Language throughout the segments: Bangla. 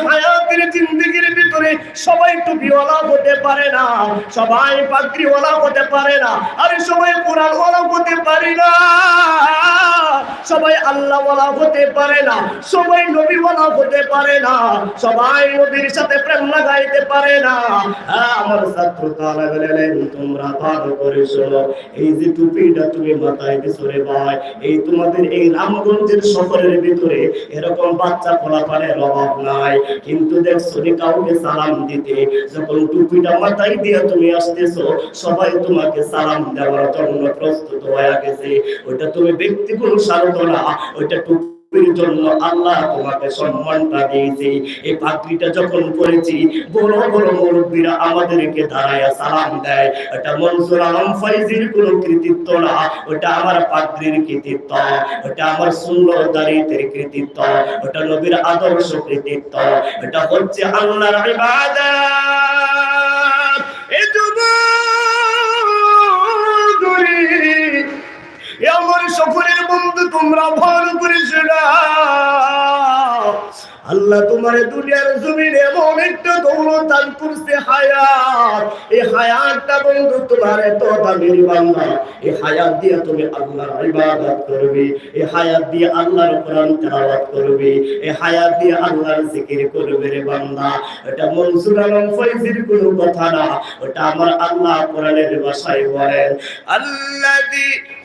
হায়াতের জিন্দগির ভিতরে সবাই টুপিওয়ালা হতে পারে না সবাই পাগড়িওয়ালা হতে পারে না আর সবাই কোরআনওয়ালা হতে পারে না সবাই আল্লাহওয়ালা হতে পারে না সবাই নবীওয়ালা হতে পারে না সবাই নবীর সাথে প্রেম লাগাইতে পারে না। হ্যাঁ, আমার ছাত্র তারা বলেন তোমরা ভালো করে শোনো এই যে টুপিটা তুমি মাথায় দিছো রে ভাই এই তোমাদের এই রামগঞ্জের শহরের ভিতরে এরকম বাচ্চা ফলাফলের অভাব নাই। কিন্তু দেখছ কাউকে সালাম দিতে। যখন টুপিটা মাথায় দিয়ে তুমি আসতেছো, সবাই তোমাকে সালাম দেওয়ার জন্য প্রস্তুত হয়ে গেছে। ওইটা তুমি ব্যক্তিগুলো সারত না, ওইটা জন্য আল্লাহ তোমাকে সম্মানটা দিয়েছে। এই যখন বড় বড় মুরব্বীরা আমাদেরকে দাঁড়ায় সালাম দেয়। এটা মনসুর আলম ফাইজির কোনো কৃতিত্ব না, ওটা আমার কৃতিত্ব। ওটা আমার সুন্দর দারিদ্রের কৃতিত্ব। ওটা নবীর আদর্শ কৃতিত্ব। এটা হচ্ছে আল্লাহর ইবাদত। আমার সকলের বন্ধু, তোমরা ভালো করে আল্লাহ তোমার দুনিয়ার জমিন এমন একটা দৌলত দান করছে, হায়াত। এই হায়াতটা বন্ধু, তোমার এত দামের বান্দা এই হায়াত দিয়ে তুমি আল্লাহর ইবাদত করবে। এই হায়াত দিয়ে আল্লাহর কোরআন তেলাওয়াত করবে। এই হায়াত দিয়ে আল্লাহর জিকির করবে রে বান্দা। এটা মনসুর আলম ফয়জির কোনো কথা না। ওটা আমার আল্লাহ কোরআনের ভাষায় বলেন আল্লাযী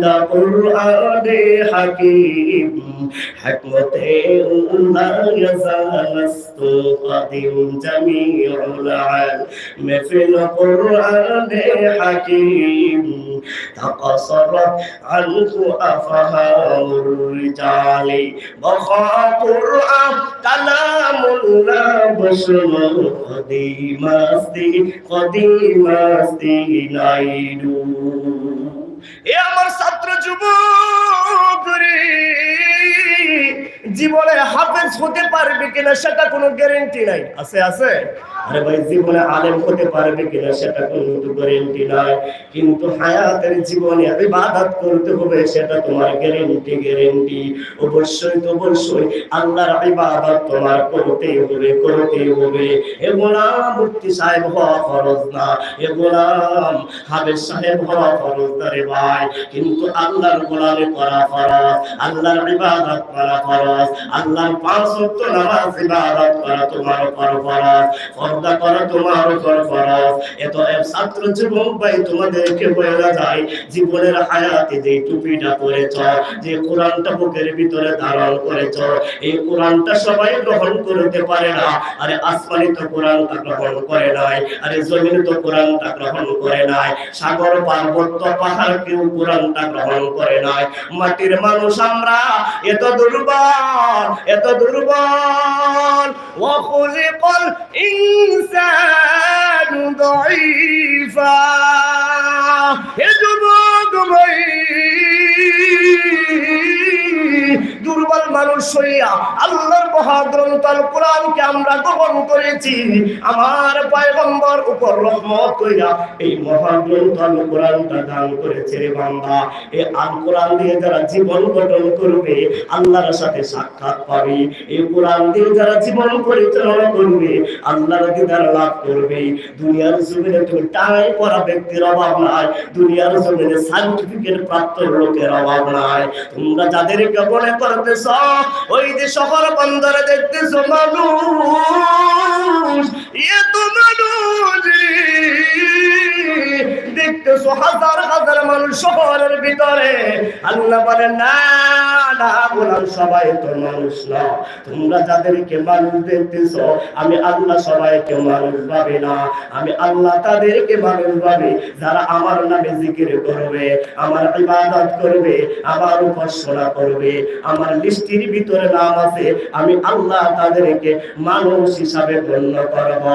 জিন্দা কুরআনে হাকিম হিকমতে উল্লাহ ইয়াজালাস্তু কাদিম জামিউল আল মিফিল কুরআনে হাকিম تقصرت عنه أفهام الرجال بخا قرآن كلام الله بشر قديم أستي قديم أستي নাইডু এ আমার ছাত্র যুবক জীবনে হাফেজ হতে পারবে কিনা সেটা কোনো গ্যারেন্টি নাই। আছে আছে? আরে ভাই, জীবনে আলেম হতে পারবে কিনা সেটা কোনো গ্যারেন্টি নাই। কিন্তু হায়াতের জীবনে ইবাদত করতে হবে, সেটা তোমার গ্যারেন্টি গ্যারেন্টি অবশ্যই তো অবশ্যই আল্লাহর ইবাদত তোমার করতেই হবে করতেই হবে। এ গোলাম মুফতি সাহেব হওয়া ফরজ না, এ গোলাম হাবেজ সাহেব হওয়া ফরজ না রে ভাই। কিন্তু আল্লাহর গোলামে করা ফরজ, আল্লাহর ইবাদত করা ফরজ, আল্লাহর পাঁচ ওয়াক্ত নামাজ ইবাদত করা তোমার ফরজ। পর্দা করা, তোমার উপর ফরজ। এত ছাত্র যুবক ভাই তোমাদেরকে বলা যায়, জীবনের হায়াতে যে টুপিটা পরেছ, যে কোরআনটা বুকের ভিতরে ধারণ করেছ, এই কোরআনটা সবাই গ্রহণ করতে পারে না। আরে আসমানি তো কোরআনটা গ্রহণ করে নাই, আরে জমিন তো কোরআনটা গ্রহণ করে নাই, সাগর, পার্বত্য, পাহাড় কেউ কোরআনটা গ্রহণ করে নাই। মাটির মানুষ আমরা, এত দুর্বল এত দুর্বল। ওয়াখুলিকাল ইনসানু দাঈফা হে যুবক ভাই দুর্বল মানুষ হইয়া আল্লাহর মহাগ্রন্থ আল কোরআনকে আমরা গ্রহণ করেছি। আমার পয়গম্বর উপর রহমত কইরা এই মহাগ্রন্থ আল কোরআনটা দান করেছে রে বান্দা। এই আল কোরআন দিয়ে যারা জীবন গঠন করবে, আল্লাহর সাথে সাক্ষাৎ পাবে। এই কোরআন দিয়ে যারা জীবন পরিচালনা করবে, আল্লাহর দিদার লাভ করবে। দুনিয়ার জমিনে তুমি টাই পড়া ব্যক্তির অভাব নাই, দুনিয়ার জমিনে সার্টিফিকেট প্রাপ্ত লোকের অভাব নাই। তোমরা যাদেরকে মনে করতেছ ওই যে শহর বন্দরে দেখতেছ মানুষ ইয়ে তো মানুষ। দেখতেছ হাজার হাজার মানুষ শহরের ভিতরে। আল্লাহ বলে, না না সবাই তো মানুষ না। তোমরা যাদেরকে মানুষ দেখতেছ, আমি আল্লাহ সবাইকে মানুষ না। আমি আল্লাহ তাদেরকে মানুষ যারা আমার নামে জিকির করবে, আমার ইবাদত করবে, আমার উপাসনা করবে, আমার লিস্টির ভিতরে নাম আছে, আমি আল্লাহ তাদেরকে মানুষ হিসাবে গণ্য করব।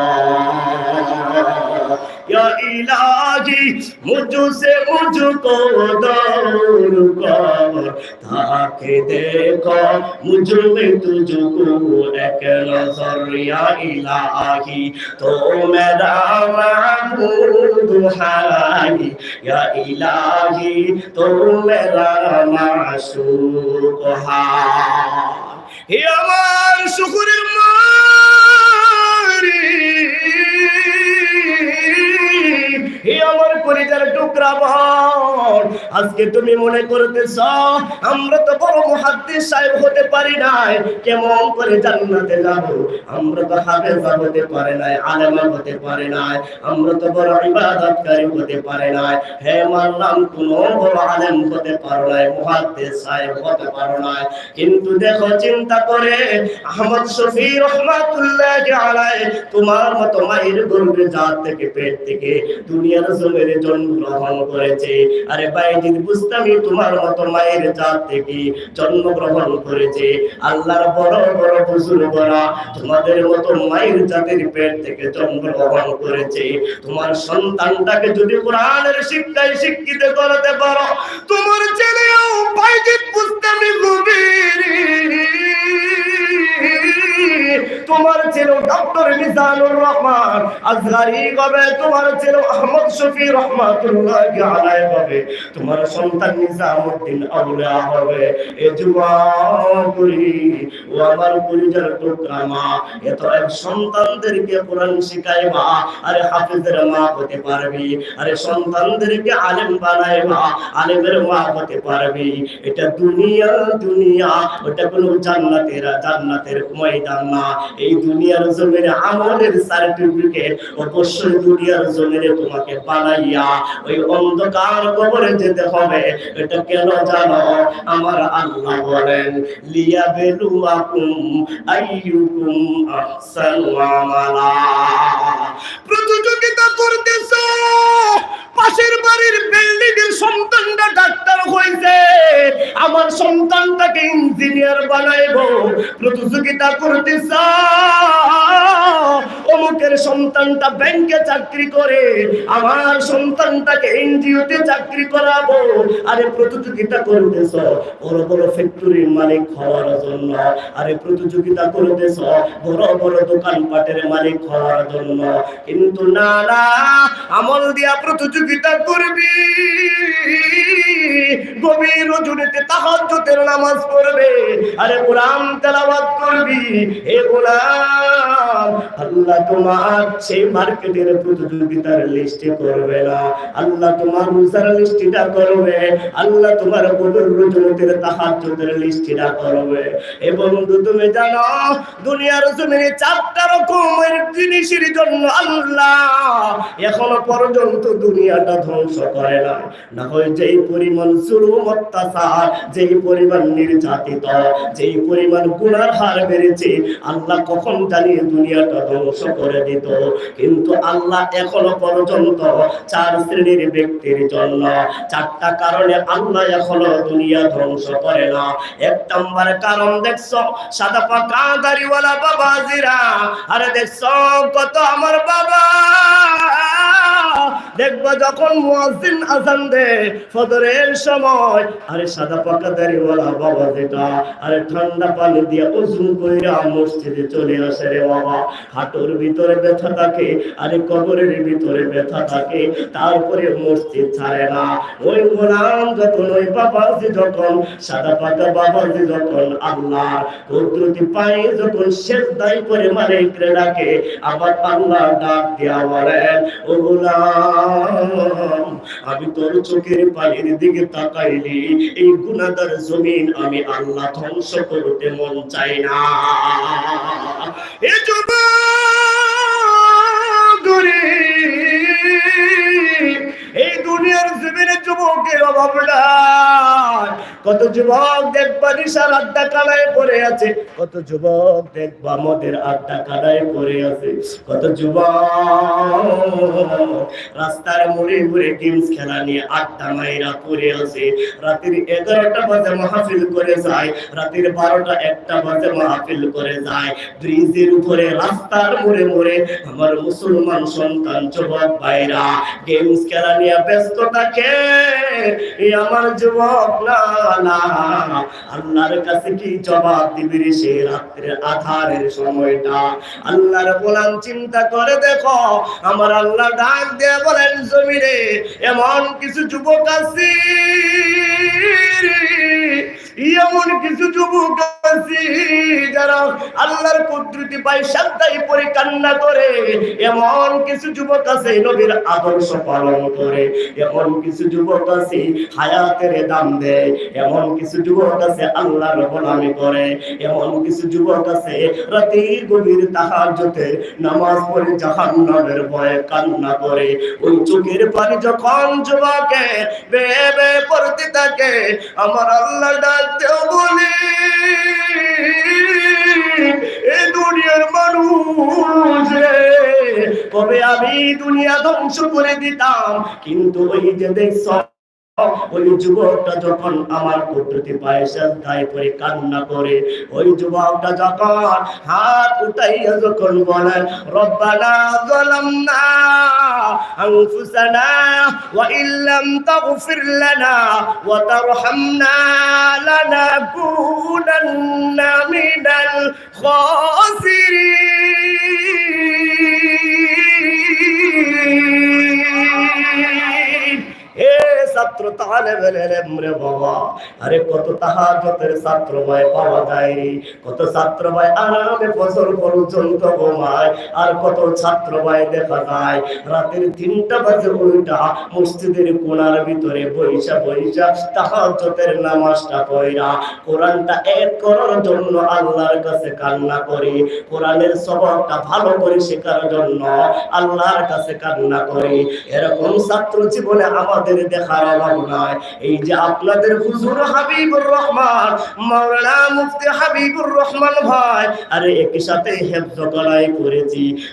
या इलाही मुझसे मुझको दूर कर ताकि देखो मुझ में तुझको एक नजर या इलाही तो मेरा महबूब है या इलाही तो मेरा माशूक है হে আমার শুকুরের কলিজার টুকরা বল আজকে তুমি মনে করতেছ, আমরা তো বড় মুহাদ্দিস সাহেব হতে পারি নাই, কেমন করে জান্নাতে যাব? আমরা তো হাফেজা হতে পারে নাই, আলেমা হতে পারে নাই, আমরা তো বড় ইবাদতকারী হতে পারে নাই। হে মানলাম কোন বড় আলেম হতে পারো নাই, মুহাদ্দিস সাহেব হতে পারো নাই। কিন্তু দেখো, চিন্তা করে, আহমদ শফি রহমাতুল্লাহ আলাই তোমার মতো মায়ের গর্ভে জাত থেকে পেট থেকে দুনিয়ার জমির জন্মগ্রহণ করেছে। আরে বাইজিদ বুস্তামি তোমার মতো মায়ের জাত থেকে জন্মগ্রহণ করেছে। আল্লাহর বড় বড় বুজুর্গরা তোমাদের মতো মায়ের জাতির পেট থেকে জন্মগ্রহণ করেছে। তোমার সন্তানটাকে যদি কোরআনের শিক্ষায় শিক্ষিত করতে পারো, তোমার ছেলেও বাইজিদ বুস্তামি গভীর। তোমার ছিল ডক্টর মিজানুর রহমান। আজগারি হবে তোমার ছিল আহমদ শফি রহমাতুল্লাহ আলাই হবে তোমার সন্তান নিজামুদ্দিন আউলিয়া হবে। এ যুবকরি ও আমার পরিজার টুকরা মা এত এক সন্তানদেরকে কোরআন শিখাইবা, আরে হাফিজের মা হতে পারবি, আরে সন্তানদেরকে আলেম বানাইবা, আলেমের মা হতে পারবি। এটা দুনিয়া দুনিয়া, ওটা কোনো জান্নাতের জান্নাতের ময়দান না। এই দুনিয়ার জমিনে আমলের সার্টিফিকেট অবশ্যই দুনিয়ার জমিনে তোমাকে বানাইয়া ওই অন্ধকার কবরে যেতে হবে। এটা কেন জানো? আমার আল্লাহ বলেন লিয়া বেলুয়াকুম আইয়ুকুম আহসানু আমালা। প্রতিযোগিতা করতেছ! পাশের বাড়ির বিল্ডিং এর সন্তানটা ডাক্তার হয়েছে। আমার সন্তানটাকে ইঞ্জিনিয়ার বানাইবো, প্রতিযোগিতা করতেছ অমুকের সন্তানটা ব্যাংকে চাকরি করে, আমার সন্তানটাকে এনজিওতে চাকরি করাবো। আরে প্রতিযোগিতা করতেছ বড় বড় ফ্যাক্টরির মালিক হওয়ার জন্য। আরে প্রতিযোগিতা করতেছ বড় বড় দোকানপাটের মালিক হওয়ার জন্য। কিন্তু না না, আমল দিয়া প্রতিযোগিতা করবি। গভীর রজনীতে তাহাজ্জুদের নামাজ পড়বে। আরে কোরআন তেলাওয়াত করবি। হে গোলাম, আল্লাহ তোমার সেই মার্কেটের প্রতিযোগিতার লিস্টে করবে না। আল্লাহ তোমার রোজার লিস্টিটা করবে। আল্লাহ তোমার গভীর রজনীতে তাহাজ্জুদের লিস্টিটা করবে। এবং তুমি জানো, দুনিয়ার জমিনে চারটা রকমের জিনিসের জন্য আল্লাহ এখনও পর্যন্ত দুনিয়াটা ধ্বংস করে না। না হয় যেই পরিমাণ জুলুম, অত্যাচার, যেই পরিমাণ নির্যাতিত, যেই পরিমাণ হার বেড়েছে, আল্লাহ কখন জানি দুনিয়াটা ধ্বংস করে দিত। কিন্তু আল্লাহ এখনও পর্যন্ত চার শ্রেণির ব্যক্তির জন্য চারটা কারণে আল্লাহ এখনও দুনিয়া ধ্বংস করে না। এক নম্বর কারণ দেখছ, সাদা পাকা দাড়িওয়ালা বাবাজিরা। আরে দেখছ, কত আমার বাবা। দেখব যখন মুয়াজ্জিন আজান দে ফজরের সময়, আরে সাদা পাকা দাড়িওয়ালা বাবা যেটা, আরে ঠান্ডা পানি দিয়ে ওযু কইরা মসজিদে চলে আসে রে বাবা। হাঁটুর ভিতরে ব্যথা থাকে, আরে কবরের ভিতরে ব্যথা থাকে, তারপরে মসজিদ ছাড়ে না। ওই গোলাম যখন, ওই বাবাজি যখন, সাদা পাকা বাবাজি যখন আল্লাহ কুদরতি পায়ে যখন সেজদাই করে মালিকরে ডাকে, আবার আল্লাহ ডাক দিয়া বলেন, ও গোলাম আমি তোর চোখের পানির দিকে তাকাইলি, এই গুণাদার জমিন আমি আল্লাহ ধ্বংস করতে মন চাই না। এ যুবকরে এই দুনিয়ার জমিনে যুবকের অভাব নাই। কত যুবক দেখবা নিশার আড্ডা কানায় পড়ে আছে। কত যুবক দেখবা মদের আড্ডা কানায় পড়ে আছে। কত যুবক রাস্তার মোড়ে মোড়ে গেমস খেলা নিয়ে আড্ডা মাইরা পড়ে আছে। রাতের এগারোটা বাজে মাহফিল করে যায়। রাতের বারোটা একটা বাজে মাহফিল করে যায়। ব্রিজের উপরে রাস্তার মোড়ে মোড়ে আমার মুসলমান সন্তান, যুবক ভাইরা, গেমস খেলা নিয়ে ব্যস্ত থাকে আমার যুবক আল্লাহর কাছে কি জবাব দিবি সে রাত্রের আধারের সময়টা? আল্লাহর গোলাম চিন্তা করে দেখো, আমার আল্লাহ ডাক দিয়ে বলেন জমিরে এমন কিছু যুবক আছে এমন কিছু যুবক আছে যারা আল্লাহর কুদরতি পাই সাদ্দাই পরে কান্না করে, এমন কিছু যুবক আছে নবীর আদর্শ পালন করে, এমন কিছু যুবক আছে হায়াতের দাম দেয়, এমন কিছু যুবক আছে আল্লাহর গোলামি করে, এমন কিছু যুবক আছে রাতের গভীর তাহাজ্জুদে নামাজ পড়ে জাহান্নামের ভয়ে কান্না করে, ওই চোখের পানি যখন যুবকে বেয়ে বেয়ে পড়তে থাকে, আমার আল্লাহ ডাকতেও বলি এ দুনিয়ার কবে আমি দুনিয়া ধ্বংস করে দিতাম কিন্তু ওই যে দেখছ ওই যুবকটা যখন আমার কুদরতি পায়ে শ্রদ্ধায় করে কান্না করে, ওই যুবকটা যখন হাত উঠাইয়া যখন বলে, রব্বানা ইল্লাম তাগফির লানা ওয়া তারহামনা লানাকুনান্না মিনাল খাসিরিন। হে মসজিদের কোনার ভিতরে বৈশা বৈশা তাহাজতের নামাজটা পয়রা কোরআনটা এক করার জন্য আল্লাহর কাছে কান্না করে। কোরআনের সবকটা ভালো করে শেখার জন্য আল্লাহর কাছে কান্না করে। এরকম ছাত্র জীবনে আমাদের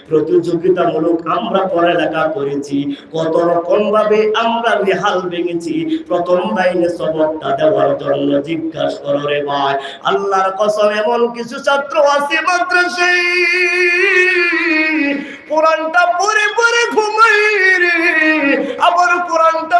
প্রতিযোগিতামূলক আমরা পড়ালেখা করেছি, কত রকম ভাবে আমরা ভেঙেছি, প্রথম লাইনে দেওয়ার জন্য জিজ্ঞাসা করো রে ভাই, আল্লাহর কসম এমন কিছু ছাত্র আছে মাদ্রাসায় কোরআনটা পড়ে পড়ে ঘুমাই রে, আবার কোরআনটা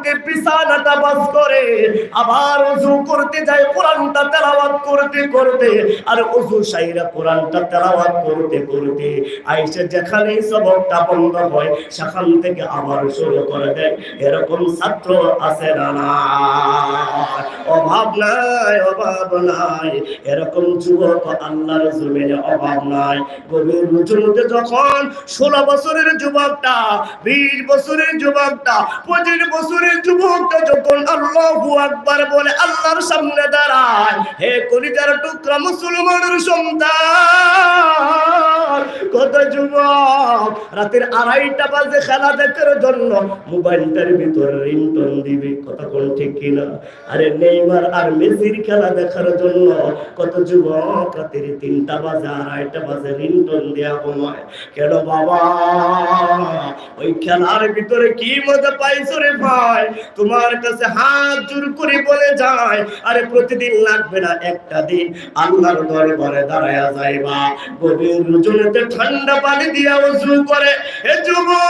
পড়তে বিছানাটা বাস করে। আবার ওযু করতে যায়, কোরআনটা তেলাওয়াত করতে করতে। আর ওযু সাইরা কোরআনটা তেলাওয়াত করতে করতে আইসা যেখানে সবকটা বন্ধ হয়, সেখান থেকে আবার শুরু করে দেয়, এরকম ছাত্র আছে না অভাব নাই অভাব নাই। এরকম যুবক আল্লাহর জমিনে অভাব নাই। গভীর রুজুতে যখন ষোলো বছরের যুবকটা, বিশ বছরের যুবকটা, পঁচিশ বছরের আড়াইটা বাজে খেলা দেখার জন্য মোবাইলটার ভিতরে ঠিক কিনা? আরে নেইমার আর মেসির খেলা দেখার জন্য কত যুবক রাতের তিনটা বাজে, আড়াইটা বাজে রিংটোন দেয়া ঘুমায় কেন বাবা, ওই খেলার ভিতরে কি মজা পাইছো রে ভাই? তোমার কাছে হাত জোর করে বলে যায়, আরে প্রতিদিন লাগবে না একটা দিন। আল্লাহর দরবারে দাঁড়ায়া যাইবা গভীর রজনীতে ঠান্ডা পানি দিয়া ওযু করে এ যুবক,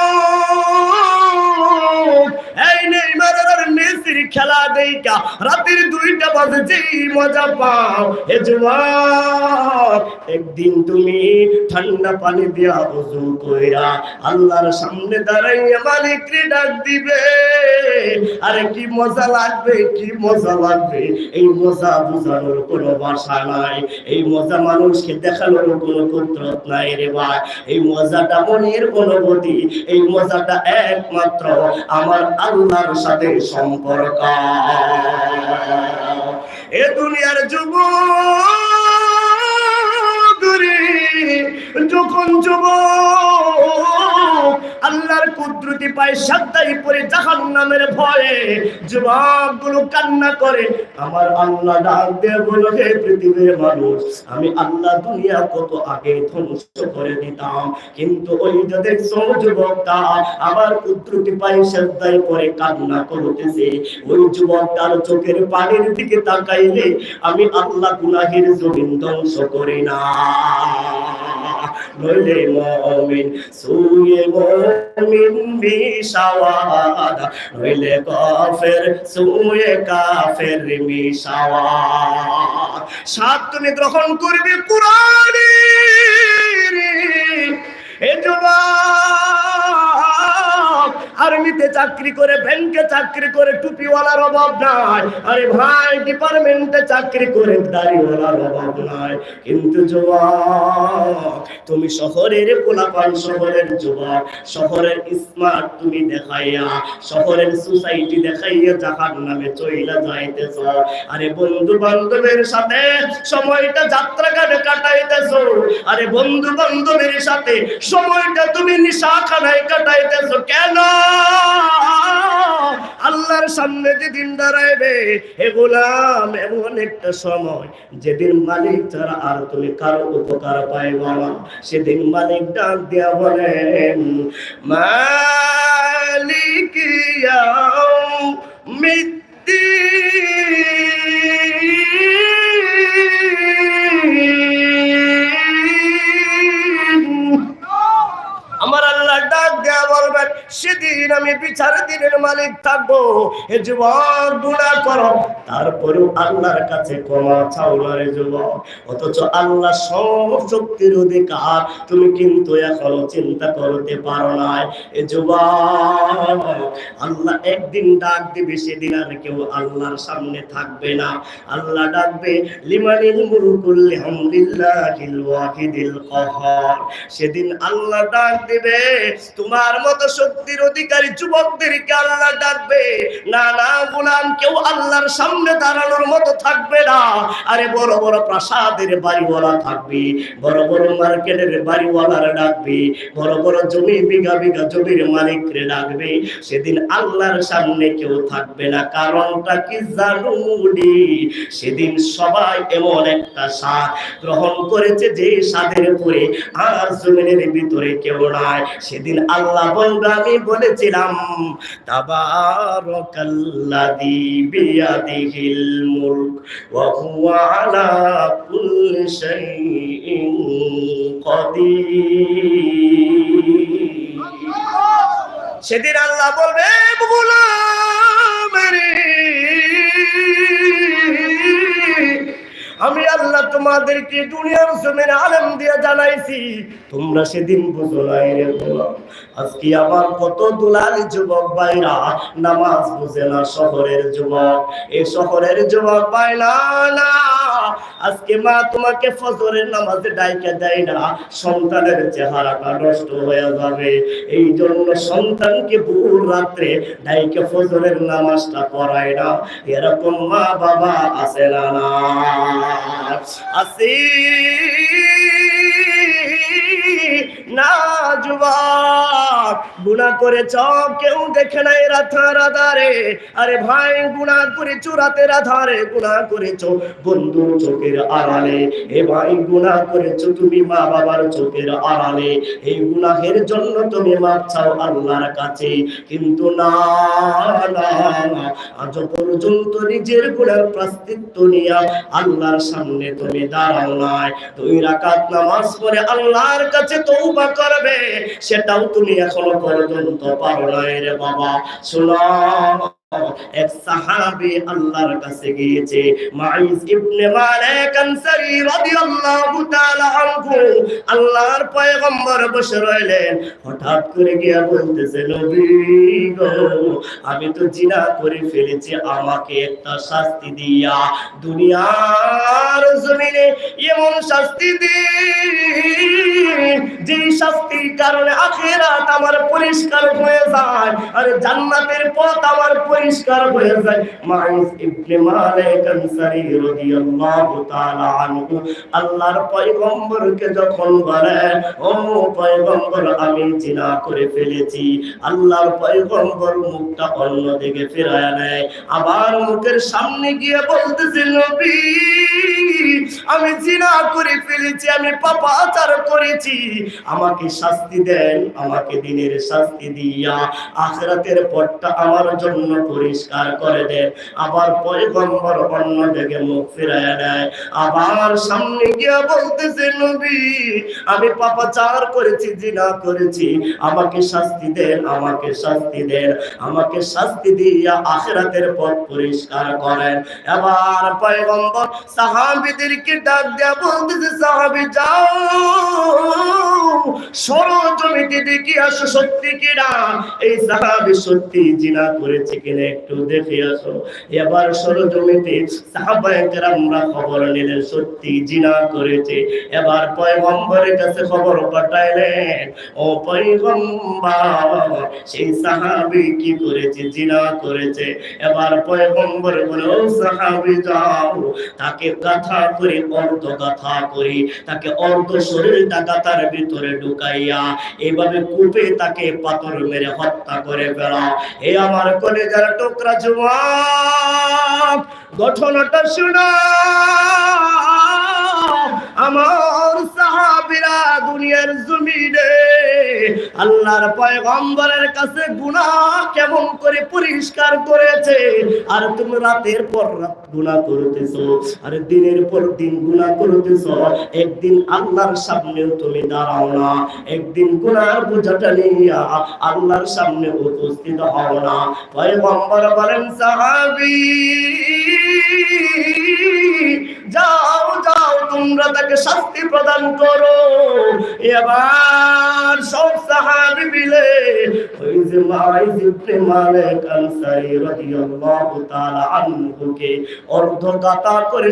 এই নেইমার আর মেসির খেলা দেইকা রাতের দুইটা বাজে যেই মজা পাও। এ যুবক, একদিন তুমি ঠান্ডা পানি দিয়া ওযু কইরা আল্লাহর সামনে দাঁড়াইয়া মালিকরে ডাক দিবে। আরে কি মজা লাগবে, কি মজা লাগবে? এই মজা বুঝানোর কোনো ভাষা নাই। এই মজা মানুষকে দেখানোর কোনো কুদরত নাই রে ভাই। এই মজাটা মনের অনুভূতি, এই মজাটা একমাত্র আমার আল্লাহর সাথে সম্পর্ক। এ দুনিয়ার যুব যখন যুব আল্লাহর পায় পরে জাহান নামের ভয়ে যুবকগুলো কান্না করে, আমার আল্লাহ ডাক হে পৃথিবীর মানুষ, আমি আল্লাহ দুনিয়া কত আগে ধ্বংস করে দিতাম। কিন্তু ওই যে দেখছ যুবকটা আমার কুদরতি পায় সাদ্দাই পরে কান্না করতেছে। ওই যুবকটার চোখের পানির দিকে তাকাইলে আমি আল্লাহ গুনাহের জমিন ধ্বংস করি না। নইলে মমিন সুয়ে মমিন মিশাওয়াদ, নইলে কাফের সুয়ে কাফের মিশাওয়াদ। সাত তুমি গ্রহণ করবে কুরআনের। এ যুবক আর্মিতে চাকরি করে, ব্যাংকে চাকরি করে, টুপিওয়ালার অভাব নাই। আরে ভাই, ডিপার্টমেন্টে চাকরি করে দাড়িওয়ালার অভাব নাই। কিন্তু যুবক, তুমি শহরের পোলাপান, শহরের যুবক, শহরের স্মার্ট তুমি দেখাইয়া, শহরের সোসাইটি দেখাইয়া জাহান নামে চইলা যাইতেছ। আরে বন্ধু বান্ধবের সাথে সময়টা যাত্রাঘাটে কাটাইতেছ। আরে বন্ধু বান্ধবের সাথে সময়টা তুমি নিশাখানায় কাটাইতেছ। কেন? আল্লাহর সামনে যেদিন দাঁড়াইবে, হে গোলাম, এমন একটা সময় যেদিন মালিক তারা আর তুমি কারও উপকার পাইব না। সেদিন মালিক ডাক দিয়া বলেন, মালিক মিদ্দিন মালিক থাকব, এ যুবক গুণা করো। তারপরেও আল্লাহর কাছে ক্ষমা যুবক। অথচ আল্লাহ সব শক্তির অধিকার, তুমি কিন্তু এখনও চিন্তা করতে পারো না এ যুবক, আল্লাহ একদিন ডাক দিবে, সেদিন আর কেউ আল্লাহর সামনে থাকবে না। আল্লাহ ডাকবে, লিমানিল মুলকুল হামদুলিল্লাহিল ওয়াহিদিল কাহার। সেদিন আল্লাহ ডাক দিবে, তোমার মতো শক্তির অধিকারী যুবকদেরকে আল্লাহ ডাকবে? না না, গোলাম, কেউ আল্লাহর সামনে দাঁড়ানোর মতো থাকবে না। আরে বড় বড় প্রাসাদের বাড়িওয়ালা থাকবে, বড় বড় মার্কেটের বাড়িওয়ালার ডাকবে, বড় বড় জমি, বিঘা বিঘা জমির মালিকরে ডাকবে। সেদিন আল্লাহর সামনে কেউ থাকবে না। কারণটা কি জানুনি সেদিন সবাই এমন একটা স্বাদ গ্রহণ করেছে যে স্বাদের উপরে আর জমিনের ভিতরে কেউ নাই। সেদিন আল্লাহ বলবে, আমি বলেছিলাম তাবারাকাল্লাযী বিয়াদিহিল মুলক ওয়া হুয়া আলা কুল্লি শাইইন কাদির সেদিন আল্লাহ বলবে গোলাম আমি আল্লাহ তোমাদেরকে দুনিয়ার জমিনে আলেম দিয়ে জানাইছি। তোমরা সেদিন বুঝো নাই রে গোলাম, আজকে আমার কত দুলালি যুবক ভাইরা নামাজ বুঝে না শহরের যুবক। এই শহরের যুবক ভাই, না আজকে মা তোমাকে ফজরের নামাজে ডাইকা দেয় না, সন্তানের চেহারাটা নষ্ট হয়ে যাবে। এই জন্য সন্তানকে ভোর রাত্রে ডাইকে ফজরের নামাজটা পড়ায় না। এরকম মা বাবা আছে না না। আছে না যুবক কেউ দেখে নাই আরে ভাই করেছ বন্ধু চোখের আড়ালে। এ ভাই করেছ তুমি মা বাবার চোখের আড়ালে। এই জন্য তুমি আল্লাহর কাছে। কিন্তু না আজ পর্যন্ত নিজের গুণের প্রাস্তিত্ব নিয়ে আল্লাহর সামনে তুমি দাঁড়াও নাই। দুই রাকাত নামাজ আল্লাহর কাছে তৌবা করবে সেটাও তুমি এখনও পর্যন্ত পারো রে বাবা। শোনো এক সাহাবী আল্লাহর কাছে গিয়েছে ইবনে মালিক আনসারী রাদিয়াল্লাহু তাআলা আনহু। আল্লাহর পয়গম্বর বসে রইলেন। হঠাৎ করে গিয়া বলতেছে, নবী গো, আমি তো জিনা করে ফেলেছি, আমাকে একটা শাস্তি দিয়া দুনিয়ার জমিনে এমন শাস্তি দি যে শাস্তির কারণে আখেরাত আমার পরিষ্কার হয়ে যায়, আর জান্নাতের পথ আমার পরিষ্কার হয়ে যায়। মাইস ইবনে মালিক আনসারী রাদিয়াল্লাহু তাআলা আনহু। আল্লাহর পয়গম্বরকে যখন বলে, ও পয়গম্বর, আমি জিনা করে ফেলেছি। আল্লাহর পয়গম্বর মুখটা অন্যদিকে ফেরায় নেয়। আবার মুখের সামনে গিয়ে বলতেছে, নবী, আমি জিনা করে ফেলেছি, আমি পাপাচার করেছি। আমাকে শাস্তি দেন, আমাকে দিনের শাস্তি দিয়া। আখরাতের পথটা আমার জন্য পরিষ্কার করে দেন আবার পয়গম্বর অন্য দিকে মুখ ফিরায় নেয় আবার সামনে গিয়ে বলতেছে, নবী, আমি পাপাচার করেছি, জিনা করেছি। আমাকে শাস্তি দেন, আমাকে শাস্তি দেন। আমাকে শাস্তি দিয়া আখরাতের পথ পরিষ্কার করেন। এবার পয়গম্বর সাহাবীদেরকে ডাক দেয়া বলতেছে, সাহাবী, যাও। সরো জমিতে দেখি আসো, সত্যি কিনা এই সাহাবী সত্যি জিনা করেছে কিনা একটু দেখে আসো। এবার সরো জমিতে খবর নিলেন, সত্যি জিনা করেছে। এবার পয়গম্বরের কাছে খবর পাঠাইলেন, ও পয়গম্বর, সেই সাহাবী কি করেছে, জিনা করেছে? এবার পয়গম্বর বলে, ও সাহাবী, যাও। তাকে গাথা অর্ধ করি, তাকে অর্ধ শরীরটা ভিতরে ঢুকাইয়া এইভাবে কূপে তাকে পাথর মেরে হত্যা করে ফেলা। এই আমার কলেজার টুকরা জবাব ঘটনাটা শোনা। আমার সাহাবীরা দুনিয়ার জমিনে আল্লাহর পয়গম্বরের কাছে গুনাহ কেমন করে পরিষ্কার করেছে? আর তুমি রাতের পর রাত গুনাহ করতেছো, আর দিনের পর দিন গুনাহ করতেছো। একদিন আল্লাহর সামনে তুমি দাঁড়াও না, একদিন গুনার বোঝাটা নিয়ে আল্লাহর সামনে উপস্থিত হও না। পয়গম্বর বলেন, সাহাবী তোমরা তাকে শাস্তি প্রদান করো। এবার সব মিলে ওই যে মালিক রাদিয়াল্লাহু তাআলা আনহুকে করে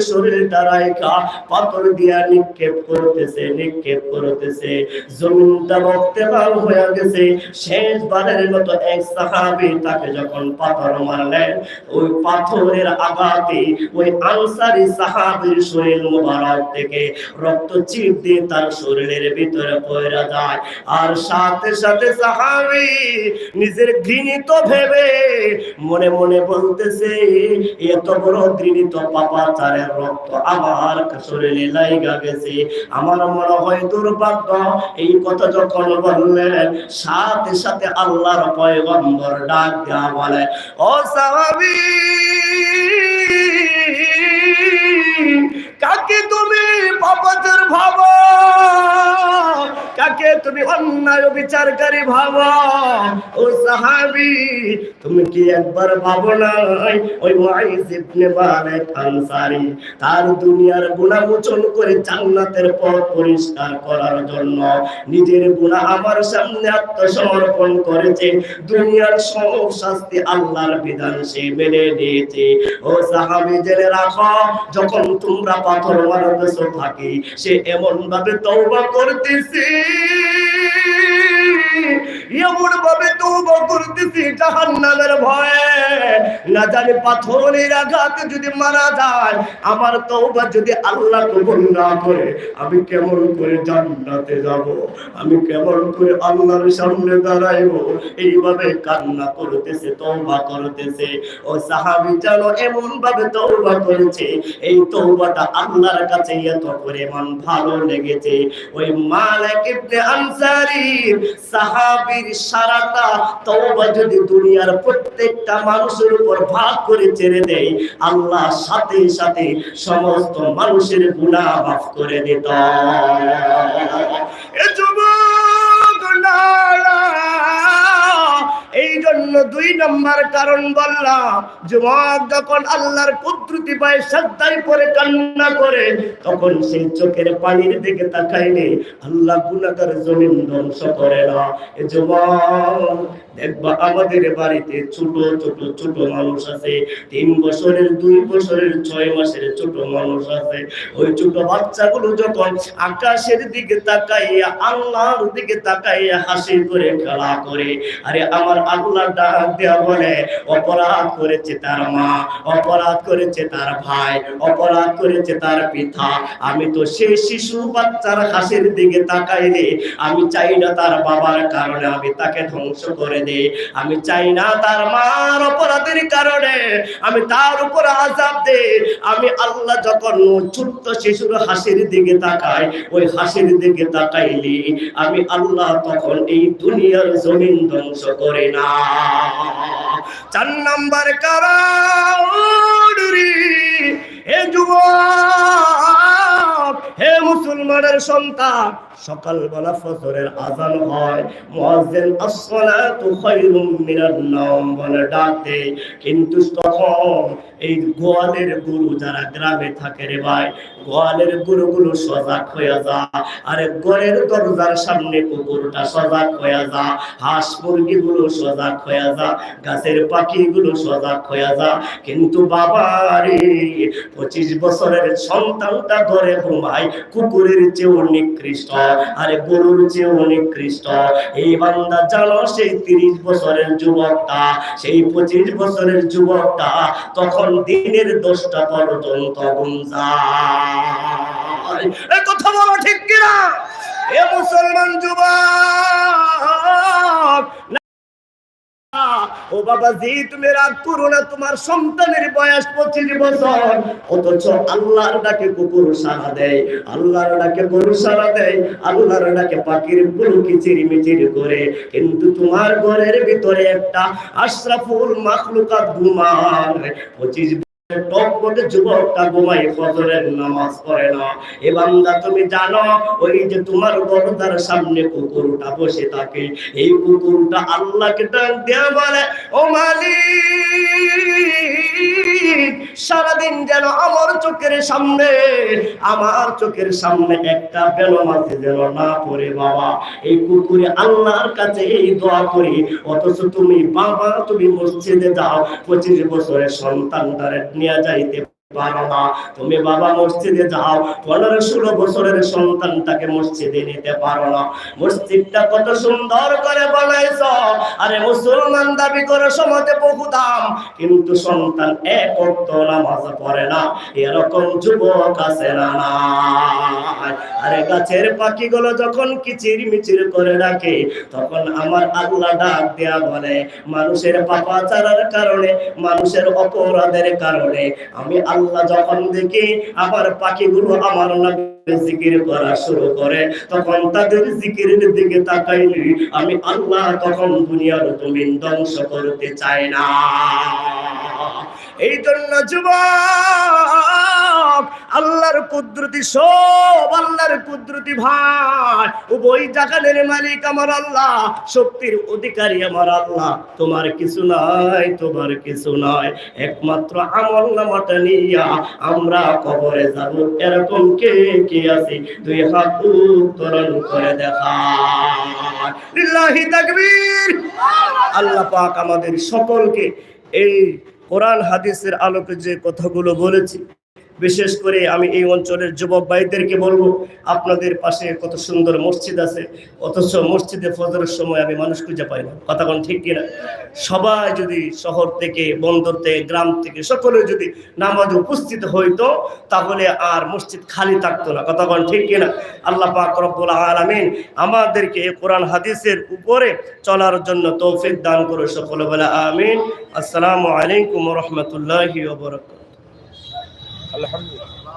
পাথর দিয়া নিক্ষেপ করতেছে নিক্ষেপ করতেছে। জমিনটা রক্তে লাল হয়ে গেছে। শেষবারের মতো এক সাহাবী তাকে যখন পাথর মারলেন ওই পাথরের আঘাতে ওই আনসারী সাহাবীর শরীর মোবারক থেকে রক্ত চিপ দিয়ে তার শরীরের ভিতরে পড়ে যায়। আর সাথে সাথে সাহাবী নিজের ঘৃণিত ভেবে মনে মনে বলতেছে, এত বড় ঘৃণিত রক্ত আমার শরীরে লাইগা গেছে। আমার মনে হয় দুর্ভাগ্য, এই কথা যখন বললেন, সাথে সাথে আল্লাহর পয়গম্বর ডাক দেওয়া বলে সাহাবী কাকে তুমি কাকে তুমি অন্যায় বিচারকারী ও সাহাবি, তুমি কি একবার ভাবো ওই তার দুনিয়ার গুনাহ মোচন করে জান্নাতের পথ পরিষ্কার করার জন্য নিজের গুনাহ আমার সামনে আত্মসমর্পণ করেছে। দুনিয়ার সব শাস্তি আল্লাহর বিধান সে মেনে নিয়েছে। ও সাহাবি, জেনে রাখো, যখন তোমরা পাথর মারতেছো থাকে। সে এমন ভাবে তওবা করতেছে। এমন ভাবে তওবা করতেছি, জাহান্নামের ভয়ে। পাথরের যদি মারা যায়, আমার তওবা যদি আল্লাহ কবুল না করে, আমি কেমন করে জান্নাতে যাব? আমি কেমন করে আল্লাহর সামনে দাঁড়াইব? এইভাবে কান্না করতেছে, তওবা করতেছে। ও সাহাবী জানো এমন ভাবে তওবা করেছে, এই তওবাটা আল্লাহর কাছে এত পরিমাণ ভালো লেগেছে। ওই মালিক ইবনে আনসারী সাহাবীর সারাটা তওবা যদি দুনিয়ার প্রত্যেকটা মানুষের উপর ভাগ করে ছেড়ে দেয়, আল্লাহ সাথে সাথে সমস্ত মানুষের গুনাহ মাফ করে দিত। এ জন্য দুই নম্বর কারণ বললাম যুবক যখন আল্লাহর কুদরতি পায় শ্রদ্ধায় পরে কান্না করে, তখন সেই চোখের পানির দিকে তাকাইলে আল্লাহ গুনাহগার জমিন ধ্বংস করে না। এ যুবক, দেখবা আমাদের বাড়িতে ছোট ছোট ছোট মানুষ আছে। তিন বছরের, দুই বছরের, ছয় মাসের ছোট মানুষ আছে। ওই ছোট বাচ্চাগুলো যখন আকাশের দিকে তাকাইয়া, আল্লাহর দিকে তাকাইয়া হাসি করে খেলা করে, আরে আমার আল্লাহ ডাক দেয়া বলে, অপরাধ করেছে তার মা, অপরাধ করেছে তার ভাই, অপরাধ করেছে তার পিতা। আমি তো সেই শিশু বাচ্চার হাসির দিকে তাকাইলে আমি চাই না তার বাবার কারণে আমি তাকে ধ্বংস করে দেই। আমি চাই না তার মার অপরাধের কারণে আমি তার উপর আজাব দে আমি আল্লাহ যখন ছোট্ট শিশুর হাসির দিকে তাকাই, ওই হাসির দিকে তাকাইলি, আমি আল্লাহ তখন এই দুনিয়ার জমিন ধ্বংস করে না চার নাম্বার কারণ হে হে মুসলমানের সন্তান, সকালবেলা ফজরের আজান হয়। মুয়াজ্জিন as-সালাতু খায়রুম মিনান নাওম বলে ডাক। কিন্তু তখন এই গোয়ালের গরু যারা গ্রামে থাকে রে ভাই, গোয়ালের গরুগুলো সজাগ হয়ে যা। আরে ঘরের দরজার সামনে কুকুরটা সজাগ হয়ে যা। হাঁস মুরগিগুলো সজাগ হয়ে যা। গাছের পাখিগুলো সজাগ হয়ে যা। কিন্তু বাবা রে পঁচিশ বছরের সন্তানটা ঘরে ঘুমায় কুকুরের চেয়েও নিকৃষ্ট, আরে গরুর চেয়েও নিকৃষ্ট। এই বান্দা জানো, সেই তিরিশ বছরের যুবকটা, সেই পঁচিশ বছরের যুবকটা তখন দিনের দশটা পর্যন্ত কথা বলো ঠিক কিনা? এ মুসলমান যুবক ও বাবা জি তুমি রাগ করো না, তোমার সন্তানের বয়স পঁচিশ বছর। অথচ আল্লাহর ডাকে কুকুর সারা দেয়, আল্লাহর ডাকে গরু সারা দেয়, আল্লাহর ডাকে পাখিরগুলো কিচির মিচির করে। কিন্তু তোমার ঘরের ভিতরে একটা আশরাফুল মাখলুকাত ঘুমার পঁচিশ যুবকটা ঘুমাই ফজরের নামাজ পড়ে না। এ বান্দা, তুমি জানো, ওই যে তোমার সামনে কুকুরটা বসে থাকে। এই কুকুরটা আল্লাহকে ডাক দেয়া বলে, ও সারাদিন যেন আমার চোখের সামনে, আমার চোখের সামনে একটা বেলমাতে যেন না পড়ে বাবা। এই কুকুরে আল্লাহর কাছে এই দোয়া করি, অথচ তুমি বাবা, তুমি মসজিদে যাও, পঁচিশ বছরের সন্তানটারে নিয়ে যাইতে পারো তুমি বাবা মসজিদে যাও, পনেরো ষোলো বছরের সন্তানটাকে মসজিদে নিতে পারো না। মসজিদটা কত সুন্দর করে বানাইছ। আরে মুসলমান দাবি করে বহু দাম। কিন্তু সন্তান এক নামাজ পড়ে না। এরকম যুবক আছে না আরে গাছের যখন কিচির মিচির করে ডাকে, তখন আমার আল্লাহ ডাক দেয়া বলে, মানুষের পাপাচারের কারণে, মানুষের অপরাধের কারণে, আমি আল্লাহ যখন দেখি আবার পাখিগুলো আমার নামে জিকির করা শুরু করে, তখন তাদের জিকিরের দিকে তাকাইলি আমি আল্লাহ তখন দুনিয়ার তুমি ধ্বংস করতে চাই না। এই জন্য যুবক, আল্লাহর কুদরতি সব, আল্লাহর কুদরতি ভাই উভয় জাগানের মালিক আমার আল্লাহ, শক্তির অধিকারী আমার আল্লাহ। তোমার কিছু নাই, তোমার কিছু নাই। একমাত্র আমল নামাটা নিয়া আমরা কবরে যাব। এরকম কে কে আছে? দুই হাত উত্তরণ করে দেখা। তাকবীর। আল্লাহ পাক আমাদের সকলকে এই কোরআন হাদিসের আলোকে যে কথাগুলো বলেছি বিশেষ করে আমি এই অঞ্চলের যুবক ভাইদেরকে বলব, আপনাদের পাশে কত সুন্দর মসজিদ আছে, অথচ মসজিদে ফজরের সময় আমি মানুষ খুঁজে পাই না। কথা কোন ঠিক কিনা? সবাই যদি শহর থেকে, বন্দর থেকে, গ্রাম থেকে, সকলে যদি নামাজে উপস্থিত হইতো, তাহলে আর মসজিদ খালি থাকতো না। কথা কোন ঠিক কিনা? আল্লাহ পাক রব্বুল আলামিন আমাদেরকে এই কোরআন হাদিসের উপরে চলার জন্য তৌফিক দান করে সকলে বলে আমিন। আসসালামু আলাইকুম রহমতুল্লাহি الحمد لله.